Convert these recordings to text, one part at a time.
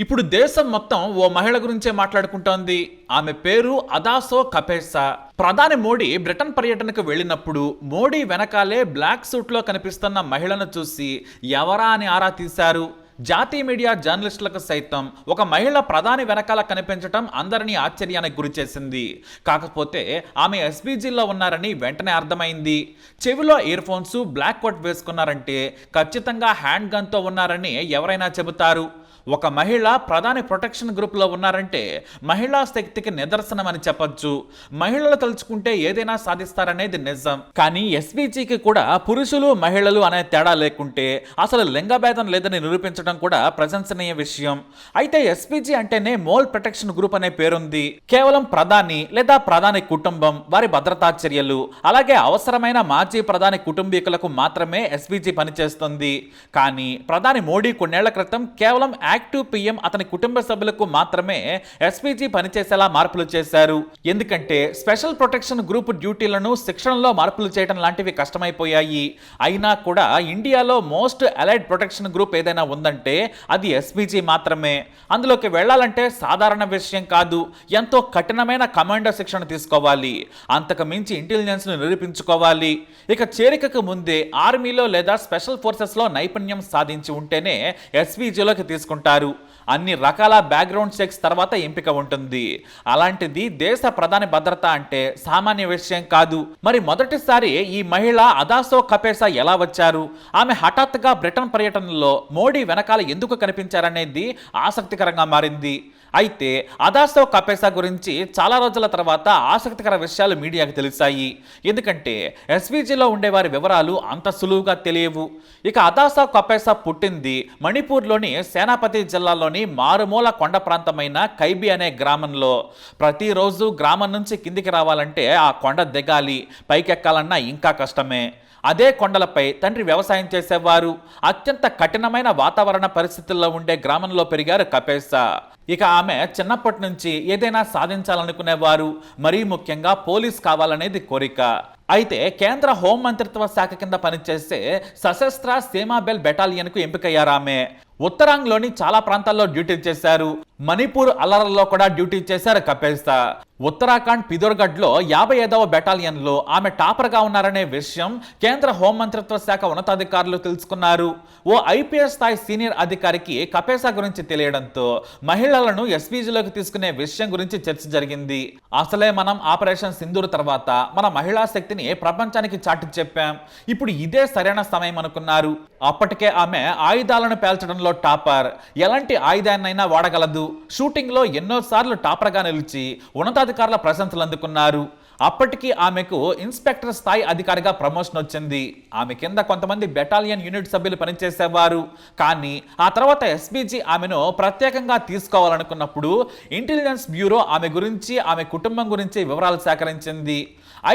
ఇప్పుడు దేశం మొత్తం ఓ మహిళ గురించే మాట్లాడుకుంటోంది. ఆమె పేరు అదాసో కపేసా. ప్రధాని మోడీ బ్రిటన్ పర్యటనకు వెళ్ళినప్పుడు మోడీ వెనకాలే బ్లాక్ సూట్లో కనిపిస్తున్న మహిళను చూసి ఎవరా అని ఆరా తీశారు? జాతీయ మీడియా జర్నలిస్టులకు సైతం ఒక మహిళ ప్రధాని వెనకాల కనిపించటం అందరినీ ఆశ్చర్యానికి గురిచేసింది. కాకపోతే ఆమె ఎస్బీజీలో ఉన్నారని వెంటనే అర్థమైంది. చెవిలో ఇయర్ ఫోన్స్ బ్లాక్ కోట్ వేసుకున్నారంటే ఖచ్చితంగా హ్యాండ్ గన్తో ఉన్నారని ఎవరైనా చెబుతారు. ఒక మహిళ ప్రధాని ప్రొటెక్షన్ గ్రూప్లో ఉన్నారంటే మహిళా శక్తికి నిదర్శనం అని చెప్పొచ్చు. మహిళలు తలుచుకుంటే ఏదైనా సాధిస్తారనేది నిజం. కానీ ఎస్బీజీకి కూడా పురుషులు మహిళలు అనే తేడా లేకుంటే అసలు లింగభేదం లేదని నిరూపించడం కూడా ప్రశంసనీయ విషయం. అయితే ఎస్పీజీ అంటేనే మోల్ ప్రొటెక్షన్ గ్రూప్ అనే పేరుంది. కేవలం ప్రధాని లేదా ప్రధాని కుటుంబం వారి భద్రతా చర్యలు. అలాగే అవసరమైన మాజీ ప్రధాని కుటుంబీకులకు మాత్రమే ఎస్పీజీ పనిచేస్తుంది. కానీ ప్రధాని మోడీ కొన్నేళ్ళ క్రితం కేవలం యాక్టివ్ పిఎం అతని కుటుంబ సభ్యులకు మాత్రమే ఎస్పీజీ పనిచేసేలా మార్పులు చేశారు. ఎందుకంటే స్పెషల్ ప్రొటెక్షన్ గ్రూప్ డ్యూటీలను శిక్షణలో మార్పులు చేయడం లాంటివి కష్టమైపోయాయి. అయినా కూడా ఇండియాలో మోస్ట్ అలైడ్ ప్రొటెక్షన్ గ్రూప్ ఏదైనా ఉందంటే అది ఎస్పీజీ మాత్రమే. అందులోకి వెళ్ళాలంటే సాధారణ విషయం కాదు ఎంతో కఠినమైన కమాండో శిక్షణ తీసుకోవాలి. అంతకు మించి ఇంటెలిజెన్స్ను నిరూపించుకోవాలి. ఇక చేరికకు ముందే ఆర్మీలో లేదా స్పెషల్ ఫోర్సెస్లో నైపుణ్యం సాధించి ఉంటేనే ఎస్పీజీలోకి తీసుకుంటారు. అన్ని రకాల బ్యాక్గ్రౌండ్ చెక్స్ తర్వాత ఎంపిక ఉంటుంది. అలాంటిది దేశ ప్రధాని భద్రత అంటే సామాన్య విషయం కాదు. మరి మొదటిసారి ఈ మహిళ అదాసో కపేసా ఎలా వచ్చారు? ఆమె హఠాత్తుగా బ్రిటన్ పర్యటనలో మోడీ వెనక వెనకాల ఎందుకు కనిపించారనేది ఆసక్తికరంగా మారింది. అయితే అదాసో కపేసా గురించి చాలా రోజుల తర్వాత ఆసక్తికర విషయాలు మీడియాకు తెలిసాయి. ఎందుకంటే ఎస్వీజీలో ఉండే వారి వివరాలు అంత సులువుగా తెలియవు. ఇక అదాసో కపేసా పుట్టింది మణిపూర్లోని సేనాపతి జిల్లాలోని మారుమూల కొండ ప్రాంతమైన కైబి అనే గ్రామంలో. ప్రతిరోజు గ్రామం నుంచి కిందికి రావాలంటే ఆ కొండ దిగాలి పైకెక్కాలన్నా ఇంకా కష్టమే. అదే కొండలపై తండ్రి వ్యవసాయం చేసేవారు. అత్యంత కఠినమైన వాతావరణ పరిస్థితుల్లో ఉండే గ్రామంలో పెరిగారు కపేసా ఇక ఆమె చిన్నప్పటి నుంచి ఏదైనా సాధించాలనుకునేవారు. మరీ ముఖ్యంగా పోలీస్ కావాలనేది కోరిక. అయితే కేంద్ర హోం మంత్రిత్వ శాఖ కింద పనిచేసే సశస్త్ర సీమాబెల్ బెటాలియన్కు ఎంపికయ్యారామె ఉత్తరాంగ్లోని చాలా ప్రాంతాల్లో డ్యూటీ చేశారు. మణిపూర్ అల్లర్లలో కూడా డ్యూటీ చేశారు కపేస్తా ఉత్తరాఖండ్ పిదోర్గఢ్లో యాభై ఐదవ బెటాలియన్లో ఆమె టాపర్గా ఉన్నారనే విషయం కేంద్ర హోంమంత్రిత్వ శాఖ ఉన్నతాధికారులు తెలుసుకున్నారు. ఓ ఐపీఎస్ స్థాయి సీనియర్ అధికారికి కపేసా గురించి తెలియడంతో మహిళలను ఎస్పీజీలోకి తీసుకునే విషయం గురించి చర్చ జరిగింది. అసలే మనం ఆపరేషన్ సింధూర్ తర్వాత మన మహిళా శక్తిని ప్రపంచానికి చాటి చెప్పాం. ఇప్పుడు ఇదే సరైన సమయం అనుకున్నారు. అప్పటికే ఆమె ఆయుధాలను పేల్చడంలో టాపర్. ఎలాంటి ఆయుధాన్నైనా వాడగలదు. షూటింగ్లో ఎన్నోసార్లు టాపర్గా నిలిచి ఉన్నతాధికారుల ప్రశంసలు అందుకున్నారు. అప్పటికి ఆమెకు ఇన్స్పెక్టర్ స్థాయి అధికారిగా ప్రమోషన్ వచ్చింది. ఆమె కింద కొంతమంది బెటాలియన్ యూనిట్ సభ్యులు పనిచేసేవారు. కానీ ఆ తర్వాత ఎస్బీజీ ఆమెను ప్రత్యేకంగా తీసుకోవాలనుకున్నప్పుడు ఇంటెలిజెన్స్ బ్యూరో ఆమె గురించి ఆమె కుటుంబం గురించి వివరాలు సేకరించింది.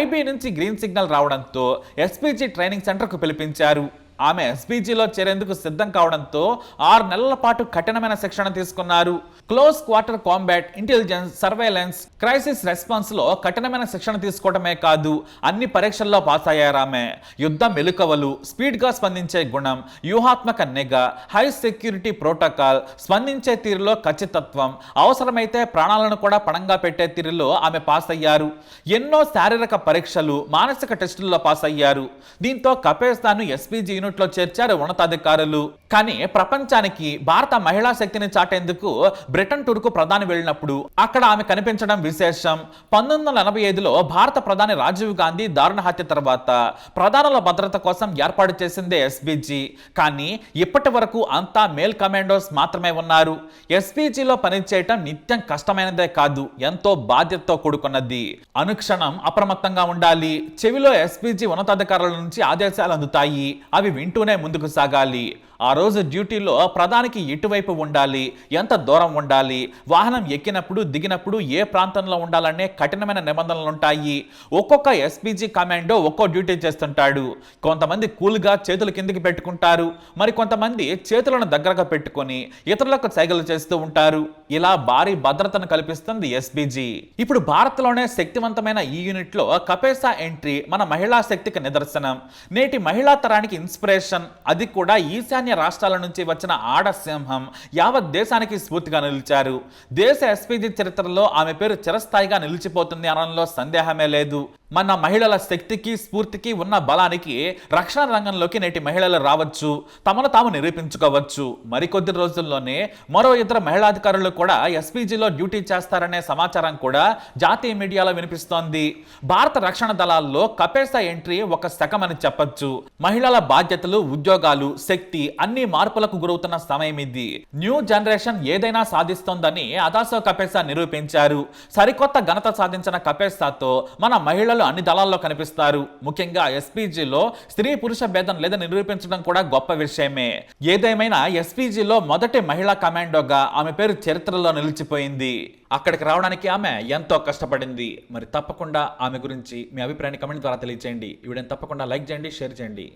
ఐబీ నుంచి గ్రీన్ సిగ్నల్ రావడంతో ఎస్పీజీ ట్రైనింగ్ సెంటర్కు పిలిపించారు. ఆమె ఎస్పీజీలో చేరేందుకు సిద్ధం కావడంతో ఆరు నెలల పాటు కఠినమైన శిక్షణ తీసుకున్నారు. Close quarter combat intelligence surveillance crisis రెస్పాన్స్లో కఠినమైన శిక్షణ తీసుకోవడమే కాదు అన్ని పరీక్షల్లో పాస్ అయ్యారు ఆమె. యుద్ధ మెలుకవలు స్పీడ్గా స్పందించే గుణం వ్యూహాత్మక నిఘా హై సెక్యూరిటీ ప్రోటోకాల్ స్పందించే తీరులో ఖచ్చితత్వం అవసరమైతే ప్రాణాలను కూడా పణంగా పెట్టే తీరులో ఆమె పాస్ అయ్యారు. ఎన్నో శారీరక పరీక్షలు మానసిక టెస్టుల్లో పాస్ అయ్యారు. దీంతో కపేస్తాను ఎస్పీజీను యూనిట్లో చేర్చారు ఉన్నతాధికారులు. కానీ ప్రపంచానికి భారత మహిళా శక్తిని చాటేందుకు బ్రిటన్ టూర్కు ప్రధాని వెళ్ళినప్పుడు అక్కడ ఆమె కనిపించడం విశేషం. పంతొమ్మిది వందల ఎనభై ఐదులో భారత ప్రధాని రాజీవ్ గాంధీ దారుణ హత్య తర్వాత ప్రధానుల భద్రత కోసం ఏర్పాటు చేసిందే ఎస్బీజీ కానీ ఇప్పటి వరకు అంతా మేల్ కమాండోస్ మాత్రమే ఉన్నారు. ఎస్బీజీలో పనిచేయటం నిత్యం కష్టమైనదే కాదు ఎంతో బాధ్యతతో కూడుకున్నది. అనుక్షణం అప్రమత్తంగా ఉండాలి. చెవిలో ఎస్పీజీ ఉన్నతాధికారుల నుంచి ఆదేశాలు అందుతాయి. అవి వింటూనే ముందుకు సాగాలి. ఆ రోజు డ్యూటీలో ప్రధానికి ఎటువైపు ఉండాలి? ఎంత దూరం ఉండాలి? వాహనం ఎక్కినప్పుడు దిగినప్పుడు ఏ ప్రాంతంలో ఉండాలనే కఠినమైన నిబంధనలు ఉంటాయి ఒక్కొక్క ఎస్పీజీ కమాండో ఒక్కో డ్యూటీ చేస్తుంటాడు. కొంతమంది కూల్గా చేతులు కిందికి పెట్టుకుంటారు. మరి కొంతమంది చేతులను దగ్గరగా పెట్టుకొని ఇతరులకు సైగలు చేస్తూ ఉంటారు. ఇలా భారీ భద్రతను కల్పిస్తుంది ఎస్బీజీ ఇప్పుడు భారత్లోనే శక్తివంతమైన ఈ యూనిట్లో కపేసా ఎంట్రీ మన మహిళా శక్తికి నిదర్శనం. నేటి మహిళా తరానికి ఇన్స్పిరేషన్. అది కూడా ఈశాన్య ఈశాన్య రాష్ట్రాల నుంచి వచ్చిన ఆడ సింహం యావత్ దేశానికి స్ఫూర్తిగా నిలిచారు. దేశ ఎస్పీజీ చరిత్రలో ఆమె పేరు చిరస్థాయిగా నిలిచిపోతుంది అనడంలో సందేహమే లేదు. మన మహిళల శక్తికి స్ఫూర్తికి ఉన్న బలానికి రక్షణ రంగంలోకి నేటి మహిళలు రావచ్చు తమను తాము నిరూపించుకోవచ్చు. మరికొద్ది రోజుల్లోనే మరో ఇద్దరు మహిళాధికారులు కూడా ఎస్పీజీలో డ్యూటీ చేస్తారనే సమాచారం కూడా జాతీయ మీడియాలో వినిపిస్తోంది. భారత రక్షణ దళాల్లో కపేసా ఎంట్రీ ఒక శకమని చెప్పొచ్చు. మహిళల బాధ్యతలు ఉద్యోగాలు శక్తి అన్ని మార్పులకు గురవుతున్న సమయం ఇది. న్యూ జనరేషన్ ఏదైనా సాధిస్తోందని అదాసో కపేసా నిరూపించారు. సరికొత్త ఘనత సాధించిన కపేసాతో మన మహిళలు అన్ని దళాల్లో కనిపిస్తారు. ముఖ్యంగా ఎస్పీజీలో స్త్రీ పురుష భేదం లేదని నిరూపించడం కూడా గొప్ప విషయమే. ఏదేమైనా ఎస్పీజీలో మొదటి మహిళా కమాండోగా ఆమె పేరు చరిత్రలో నిలిచిపోయింది. అక్కడికి రావడానికి ఆమె ఎంతో కష్టపడింది. మరి తప్పకుండా ఆమె గురించి మీ అభిప్రాయాన్ని కమెంట్ ద్వారా తెలియజేయండి ఈ తప్పకుండా లైక్ చేయండి షేర్ చేయండి.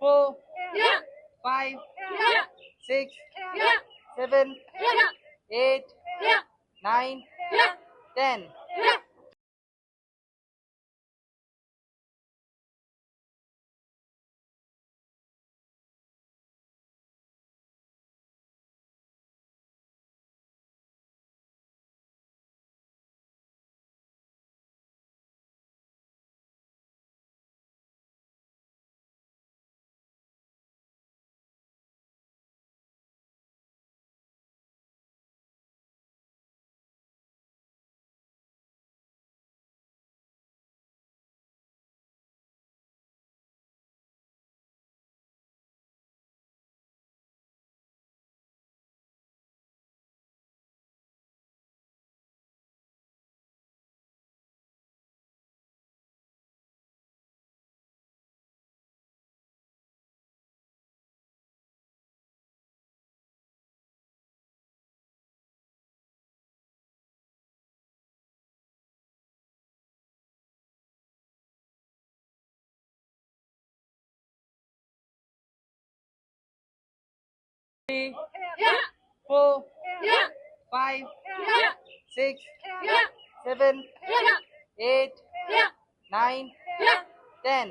Four, five, six, seven, eight, nine, ten. Three. Yeah. Four. Yeah. Five. Yeah. Six. Yeah. Seven. Yeah. Eight. Yeah. Nine. Yeah. Ten.